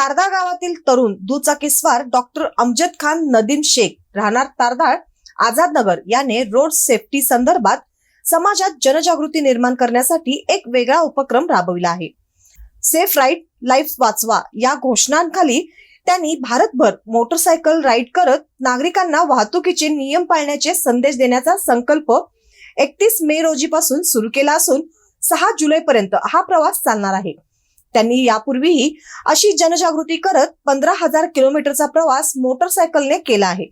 तारदाळ गावातील तरुण दुचाकीस्वार डॉक्टर अमजद खान नदीम शेख राहणार तारदाळ आझादनगर याने रोड सेफ्टी संदर्भात समाजात जनजागृती निर्माण करण्यासाठी एक वेगळा उपक्रम राबविला आहे. सेफ राईट लाईफ वाचवा या घोषणांखाली त्यांनी भारतभर मोटरसायकल राईड करत नागरिकांना वाहतुकीचे नियम पाळण्याचे संदेश देण्याचा संकल्प एकतीस मे रोजीपासून सुरू केला असून सहा जुलैपर्यंत हा प्रवास चालणार आहे. त्यांनी यापूर्वीही अशी जनजागृती करत पंधरा हजार किलोमीटरचा प्रवास मोटरसायकलने केला आहे.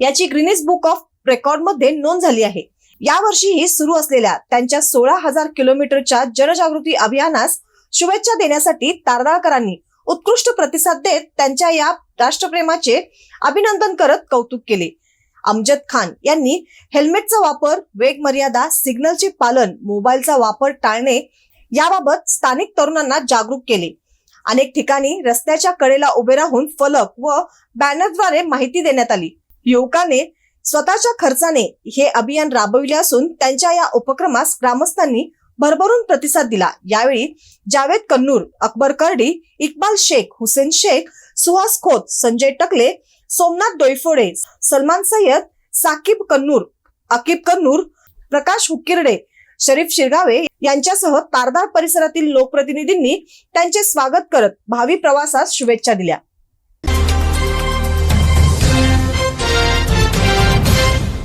याची ग्रीनिस बुक ऑफ रेकॉर्डमध्ये नोंद झाली आहे. यावर्षीही सुरू असलेल्या त्यांच्या सोळा हजार किलोमीटरच्या जनजागृती अभियानास शुभेच्छा देण्यासाठी तारदाळकरांनी उत्कृष्ट प्रतिसाद देत त्यांच्या या राष्ट्रप्रेमाचे अभिनंदन करत कौतुक केले. अमजद खान यांनी हेल्मेटचा वापर वेग मर्यादा सिग्नलचे पालन मोबाईलचा वापर टाळणे याबाबत स्थानिक तरुणांना जागरूक केले. अनेक ठिकाणी रस्त्याच्या कडेला उभे राहून फलक व बॅनरद्वारे माहिती देण्यात आली. युवकाने स्वतःच्या खर्चाने हे अभियान राबविले असून त्यांच्या या उपक्रमास ग्रामस्थांनी भरभरून प्रतिसाद दिला. यावेळी जावेद कन्नूर अकबर कर्डी इक्बाल शेख हुसेन शेख सुहास खोत संजय टकले सोमनाथ डोईफोडे सलमान सय्यद साकिब कन्नूर अकीब कन्नूर प्रकाश हुकिर्डे शरीफ शिरगावे यांच्यासह तारदार परिसरातील लोकप्रतिनिधींनी त्यांचे स्वागत करत भावी प्रवासास शुभेच्छा दिल्या.